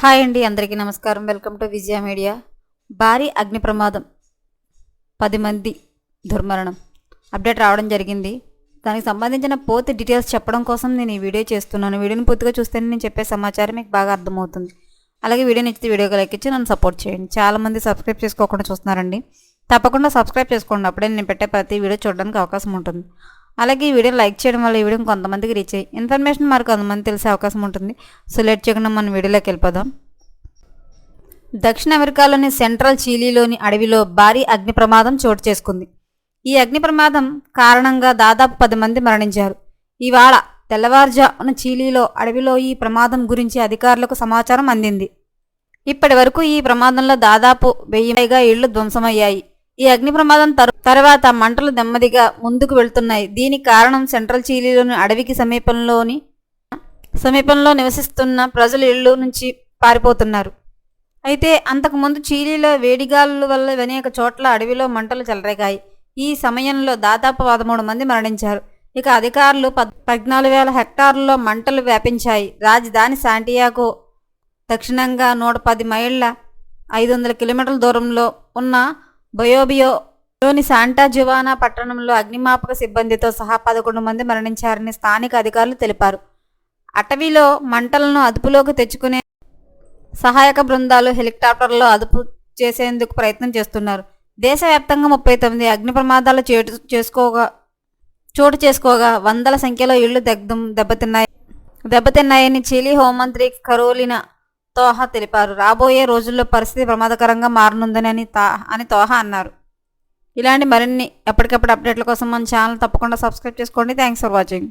Hi అండి అందరికీ నమస్కారం. వెల్కమ్ టు విజయ మీడియా భారీ అగ్ని ప్రమాదం. పది మంది దుర్మరణం. అప్డేట్ రావడం జరిగింది. దానికి సంబంధించిన పూర్తి డీటెయిల్స్ చెప్పడం కోసం నేను ఈ వీడియో చేస్తున్నాను. వీడియోని పూర్తిగా చూస్తేనే నేను చెప్పే సమాచారం మీకు బాగా అర్థమవుతుంది. అలాగే వీడియో నచ్చితే వీడియోకి లైక్ ఇచ్చి నన్ను సపోర్ట్ చేయండి. చాలామంది సబ్స్క్రైబ్ చేసుకోకుండా చూస్తున్నారండి. తప్పకుండా సబ్స్క్రైబ్ చేసుకోండి అప్పుడే నేను పెట్టే ప్రతి వీడియో చూడడానికి అవకాశం ఉంటుంది. అలాగే ఈ వీడియో లైక్ చేయడం వల్ల ఈ వీడియో కొంతమందికి రీచ్ అయ్యి ఇన్ఫర్మేషన్ మరి కొంతమంది తెలిసే అవకాశం ఉంటుంది. సో లెట్ చేయకుండా మనం వీడియోలోకి వెళ్ళిపోదాం. దక్షిణ అమెరికాలోని సెంట్రల్ చీలీలోని అడవిలో భారీ అగ్ని ప్రమాదం చోటు చేసుకుంది. ఈ అగ్ని ప్రమాదం కారణంగా దాదాపు పది మంది మరణించారు. ఇవాళ తెల్లవారుజామున చీలీలో అడవిలో ఈ ప్రమాదం గురించి అధికారులకు సమాచారం అందింది. ఇప్పటి వరకు ఈ ప్రమాదంలో దాదాపు వెయ్యి పైగా ఇళ్ళు ధ్వంసమయ్యాయి. ఈ అగ్ని ప్రమాదం తరు తర్వాత మంటలు నెమ్మదిగా ముందుకు వెళ్తున్నాయి. దీనికి కారణం సెంట్రల్ చీలీలోని అడవికి సమీపంలోని సమీపంలో నివసిస్తున్న ప్రజలు ఇళ్ళు నుంచి పారిపోతున్నారు. అయితే అంతకుముందు చీలీలో వేడిగాలుల వల్ల అనేక చోట్ల అడవిలో మంటలు చెలరేగాయి. ఈ సమయంలో దాదాపు పదమూడు మంది మరణించారు. ఇక అధికారులు పద్ పద్నాలుగు వేల హెక్టార్లలో మంటలు వ్యాపించాయి. రాజధాని శాంటియాగో దక్షిణంగా నూట పది మైళ్ళ ఐదు వందల కిలోమీటర్ల దూరంలో ఉన్న బయోబియో తోని శాంటా జువానా పట్టణంలో అగ్నిమాపక సిబ్బందితో సహా పదకొండు మంది మరణించారని స్థానిక అధికారులు తెలిపారు. అటవీలో మంటలను అదుపులోకి తెచ్చుకునే సహాయక బృందాలు హెలికాప్టర్లో అదుపు చేసేందుకు ప్రయత్నం చేస్తున్నారు. దేశవ్యాప్తంగా ముప్పై తొమ్మిది అగ్ని ప్రమాదాలు చేటు చేసుకోగా చోటు చేసుకోగా వందల సంఖ్యలో ఇళ్ళు దగ్ధం దెబ్బతిన్నాయి. దెబ్బతిన్నాయని చిలీ హోంమంత్రి కరోలినా తోహా తెలిపారు. రాబోయే రోజుల్లో పరిస్థితి ప్రమాదకరంగా మారనుందని అని తా అని తోహా అన్నారు. ఇలాంటి మరిన్ని ఎప్పటికప్పుడు అప్డేట్ల కోసం మన ఛానల్ తప్పకుండా సబ్స్క్రైబ్ చేసుకోండి. Thanks for watching